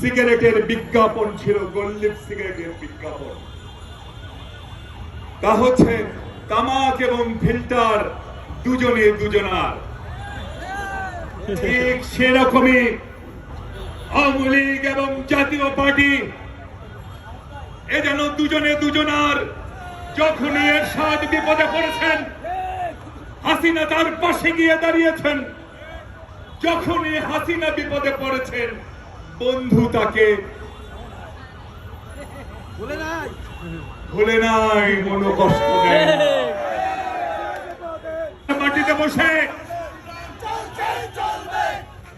সিগারেটের বিজ্ঞাপন ছিল গোল্লিপ সিগারেটের বিজ্ঞাপন। তা হচ্ছে তামাক এবং ফিল্টার দুজনে দুজনার। ঠিক সেরকমই আওয়ামী লীগ এবং জাতীয় পার্টি, এ যেন দুজনে দুজনার যখনই এর সাদ বিপদে পড়েছেন, হাসিনা তার পাশে গিয়ে দাঁড়িয়েছেন। যখনই হাসিনা বিপদে পড়েছেন বন্ধু তাকে। ভুলে নাই? মনো কষ্ট মাটিতে বসে।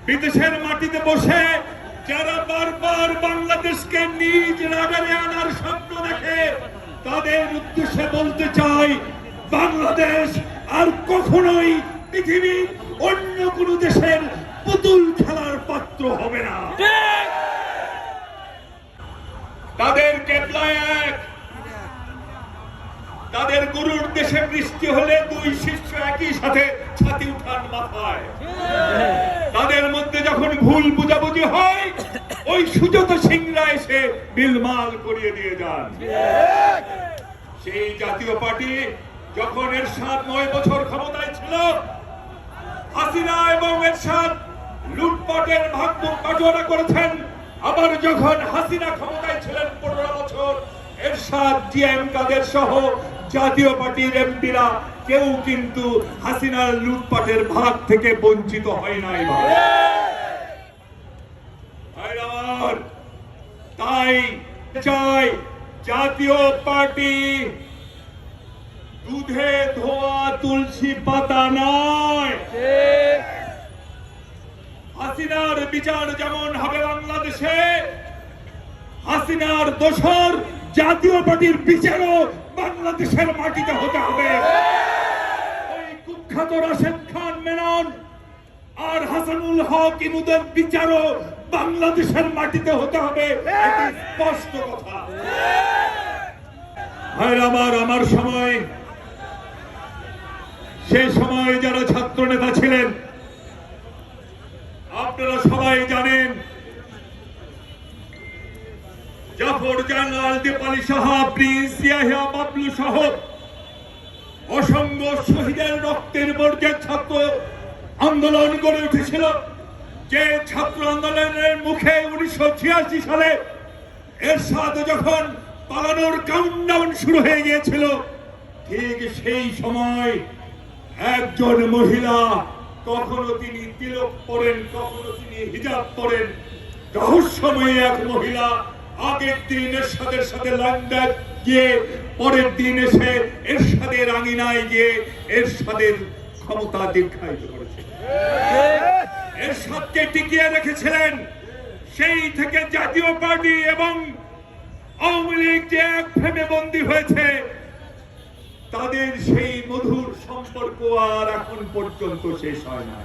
বিদেশের মাটিতে বসে যারা বারবার বাংলাদেশকে নিজ রাডারে আনার স্বপ্ন দেখে তাদের উদ্দেশ্যে বলতে চাই বাংলাদেশ আর কখনোই পৃথিবীর অন্য কোন দেশের পুতুল খেলার পাত্র হবে না। তাদের গুরুর দেশে বৃষ্টি হলে দুই শিষ্য একই সাথে ছাতি উঠান মাথায়। তাদের মধ্যে যখন ভুল বুঝাবুঝি হয়, ওই সুযত সিংরা এসে বিলমাল করিয়ে দিয়ে যান। সেই জাতীয় পার্টি যখন এর সাত নয় বছর ক্ষমতায় ছিল, হাসিনা এবং এর সাত লুটপাটের ভাগ্য বাটোয়ারা করেছেন। আবার যখন হাসিনা ক্ষমতায় ছিলেন পনেরো বছর এর সাত জিএম কাদের সহ জাতীয় পার্টির এমপিরা, কেউ কিন্তু হাসিনার লুটপাটের ভাগ থেকে বঞ্চিত হয় নাই তাই চাই জাতীয় পার্টি দুধে ধোয়া তুলসী পাতা নয়। হাসিনার বিচার যেমন হবে বাংলাদেশে, হাসিনার দোষর জাতীয় পার্টির বিচারও বাংলাদেশের মাটিতে হতে হবে। কুখ্যাত রাশেদ খান মেনন আর হাসানুল হক ইনুদের বিচারও বাংলাদেশের মাটিতে হতে হবে। এটি স্পষ্ট কথা। আমার আমার সময়। সেই সময় যারা ছাত্র নেতা ছিলেন জানেন, জাফর জালাল দেপালি সাহা, প্রিন্স ইয়াহিয়া বাবলু সহ অসংখ্য শহীদের রক্তের বর্গের ছাত্র আন্দোলন গড়ে উঠেছিল। যে ছাত্র আন্দোলনের মুখে উনিশশো ছিয়াশি সালে এর সাথে যখন পালানোর কাউন্টডাউন শুরু হয়ে গিয়েছিল, ঠিক সেই সময় একজন মহিলা কখনো তিনি তিলক পরেন, কখনো তিনি হিজাব পরেন। রহস্যময়ী এক মহিলা আগের দিন এরশাদের সাথে লন্ডন গিয়ে, পরের দিন এসে এর এরশাদের আঙিনায় গিয়ে এর এরশাদের ক্ষমতা দীর্ঘায়িত করেছে। এরশাদকে টিকিয়ে রেখেছিলেন সেই থেকে জাতীয় পার্টি এবং আওয়ামী লীগ যে এক ফেমে বন্দী হয়েছে তাদের সেই মধুর সম্পর্ক আর এখন পর্যন্ত শেষ হয় না।